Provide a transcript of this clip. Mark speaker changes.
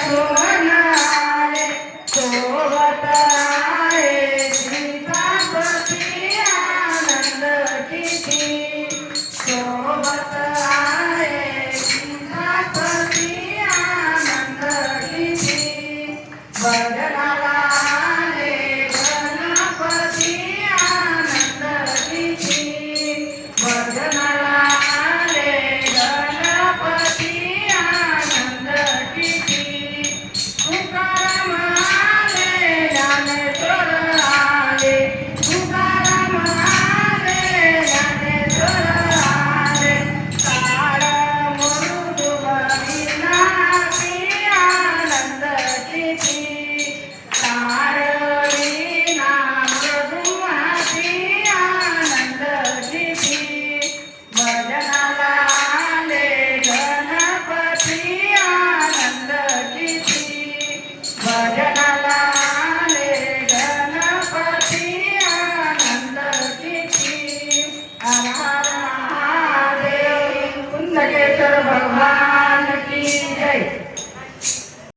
Speaker 1: सोहनाेह सीता पती आनंदी सोहता सीता पती आनंदी గణపతి ఆనందకి